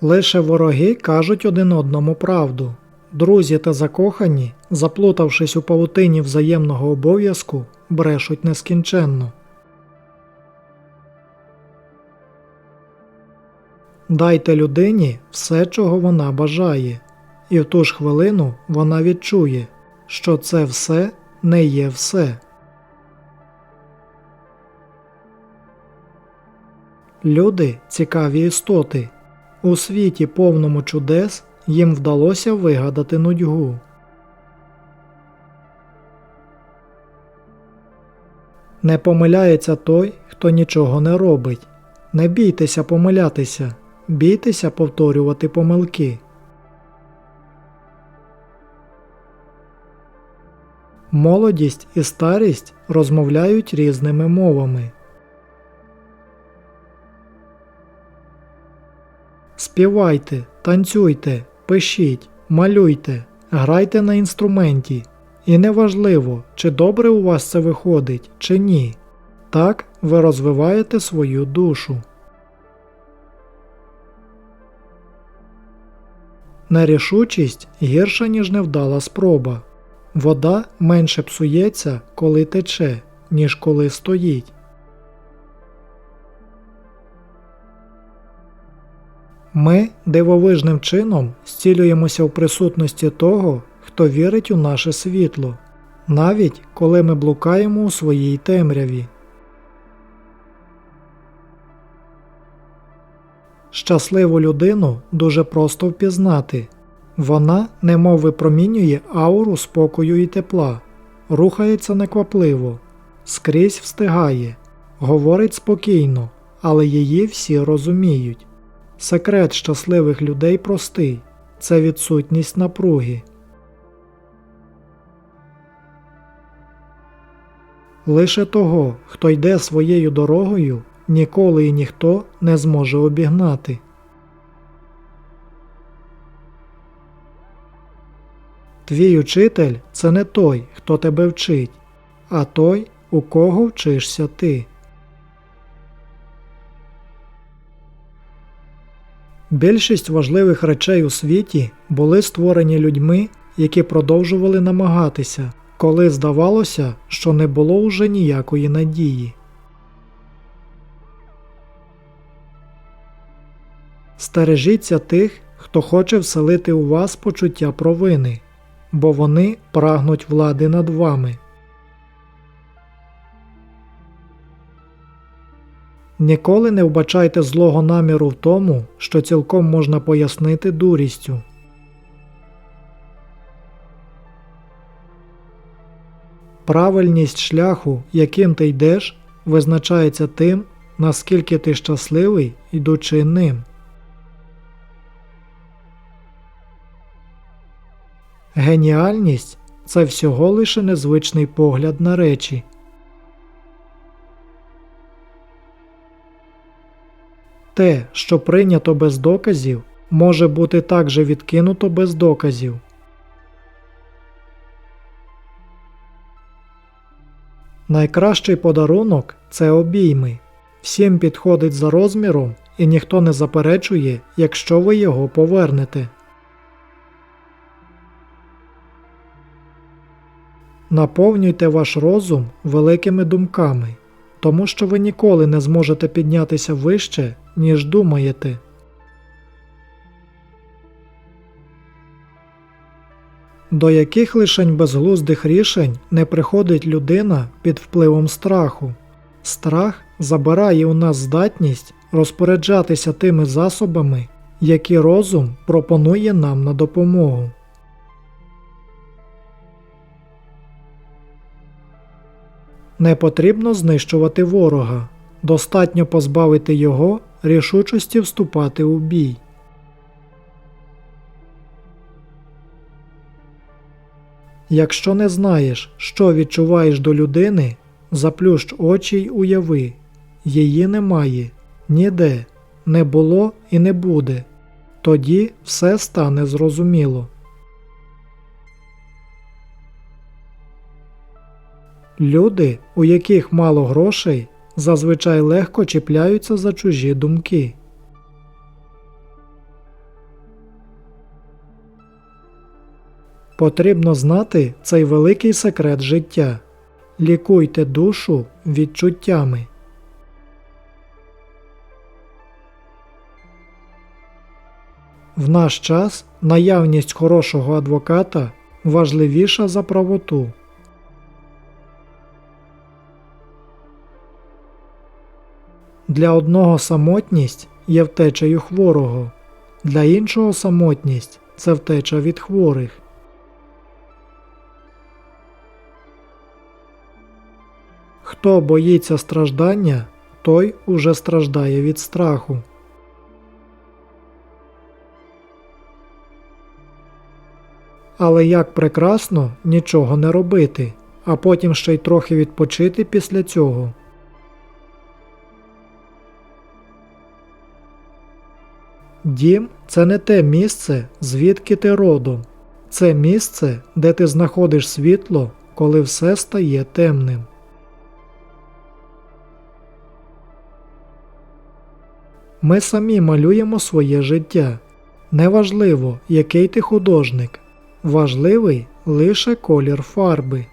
Лише вороги кажуть один одному правду. Друзі та закохані, заплутавшись у павутині взаємного обов'язку, брешуть нескінченно. Дайте людині все, чого вона бажає, і в ту ж хвилину вона відчує, що це все не є все. Люди цікаві істоти. У світі повному чудес їм вдалося вигадати нудьгу. Не помиляється той, хто нічого не робить. Не бійтеся помилятися, бійтеся повторювати помилки. Молодість і старість розмовляють різними мовами. Співайте, танцюйте, пишіть, малюйте, грайте на інструменті. І неважливо, чи добре у вас це виходить, чи ні. Так ви розвиваєте свою душу. Нерішучість гірша, ніж невдала спроба. Вода менше псується, коли тече, ніж коли стоїть. Ми дивовижним чином зцілюємося в присутності того, хто вірить у наше світло, навіть коли ми блукаємо у своїй темряві. Щасливу людину дуже просто впізнати. Вона немов випромінює ауру спокою і тепла, рухається неквапливо, скрізь встигає, говорить спокійно, але її всі розуміють. Секрет щасливих людей простий це відсутність напруги. Лише того, хто йде своєю дорогою, ніколи і ніхто не зможе обігнати. Твій учитель це не той, хто тебе вчить, а той, у кого вчишся ти. Більшість важливих речей у світі були створені людьми, які продовжували намагатися, коли здавалося, що не було уже ніякої надії. Стережіться тих, хто хоче вселити у вас почуття провини, бо вони прагнуть влади над вами. Ніколи не вбачайте злого наміру в тому, що цілком можна пояснити дурістю. Правильність шляху, яким ти йдеш, визначається тим, наскільки ти щасливий, йдучи ним. Геніальність це всього лише незвичний погляд на речі. Те, що прийнято без доказів, може бути також відкинуто без доказів. Найкращий подарунок це обійми. Всім підходить за розміром, і ніхто не заперечує, якщо ви його повернете. Наповнюйте ваш розум великими думками, тому що ви ніколи не зможете піднятися вище, ніж думаєте. До яких лишень безглуздих рішень не приходить людина під впливом страху. Страх забирає у нас здатність розпоряджатися тими засобами, які розум пропонує нам на допомогу. Не потрібно знищувати ворога, достатньо позбавити його рішучості вступати у бій. Якщо не знаєш, що відчуваєш до людини, заплющ очі й уяви її немає, ніде, не було і не буде. Тоді все стане зрозуміло. Люди, у яких мало грошей, зазвичай легко чіпляються за чужі думки. Потрібно знати цей великий секрет життя. Лікуйте душу відчуттями. В наш час наявність хорошого адвоката важливіша за правоту. Для одного самотність є втечею хворого, для іншого самотність це втеча від хворих. Хто боїться страждання, той уже страждає від страху. Але як прекрасно нічого не робити, а потім ще й трохи відпочити після цього. Дім це не те місце, звідки ти родом. Це місце, де ти знаходиш світло, коли все стає темним. Ми самі малюємо своє життя. Неважливо, який ти художник. Важливий лише колір фарби.